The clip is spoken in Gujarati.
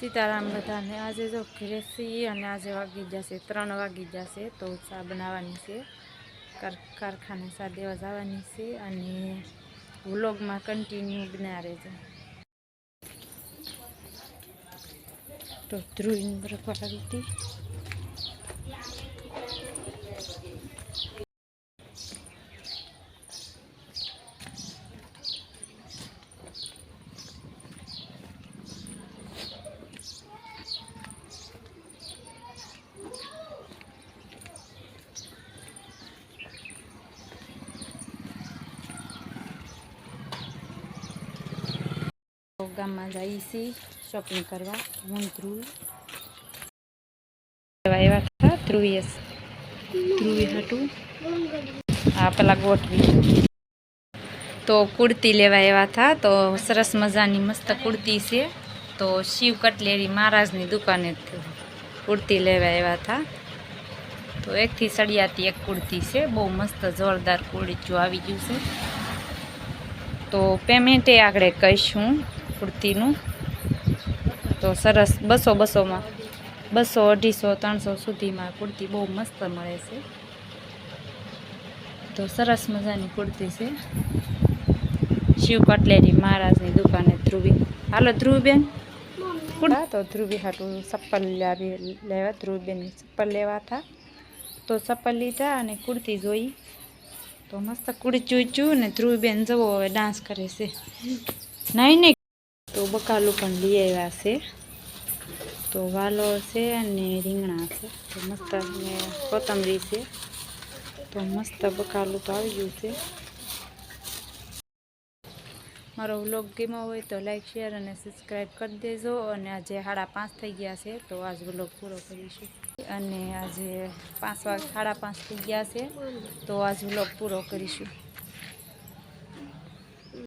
સીતારામ બધાને આજે જો ઘરે અને આજે વાગી જશે ત્રણ વાગી જશે તો ચા બનાવવાની છે. કાર- કારખાને ચા દેવા જવાની છે અને વ્લોગમાં કન્ટિન્યુ બના રહેજો. તો ધ્રુવીને બરફ આવી હતી. ગામમાં જઈએ છીએ શોપિંગ કરવા? હું ધ્રુવ. આવ્યા હતા ધ્રુવીએ ધ્રુવી હતું આ પેલા ગોઠવી. તો કુર્તી લેવા આવ્યા હતા તો સરસ મજાની મસ્ત કુર્તી છે. તો શિવ કટલેરી મહારાજની દુકાને કુર્તી લેવા આવ્યા હતા તો એકથી સળિયાતી એક કુર્તી છે. બહુ મસ્ત જોરદાર કુર્તીયું આવી ગયું છે. તો પેમેન્ટે આગળ કહીશું. કુર્તીનું. તો સરસ, બસો બસોમાં. બસો, અઢીસો, ત્રણસો સુધીમાં કુર્તી બહુ મસ્ત મળે છે. તો સરસ મજાની કુર્તી છે. શિવ કટલેરી મહારાજની દુકાને ધ્રુવી. હાલો ધ્રુવીબેન. તો ધ્રુવી હાટું ચપ્પલ લાવી લેવા, ધ્રુવીબેન ચપ્પલ લેવા હતા. તો ચપ્પલ લીધા અને કુર્તી જોઈ. તો મસ્ત કુર્તી ચૂચું ને ધ્રુવીબેન જવો હવે ડાન્સ કરે છે. નહીં નહીં તો બકાલું પણ લઈ આવ્યા છે. તો વાલો છે અને રીંગણા છે. તો મસ્ત અને કોથમરી છે. તો મસ્ત બકાલું તો આવી ગયું છે. મારો વ્લોગ ગમ્યો હોય તો લાઈક, શેર અને સબસ્ક્રાઈબ કરી દેજો અને આજે સાડા પાંચ થઈ ગયા છે. તો આજ વ્લોગ પૂરો કરીશું. અને આજે પાંચ વાગ, સાડા પાંચ થઈ ગયા છે. તો આજ વ્લોગ પૂરો કરીશું.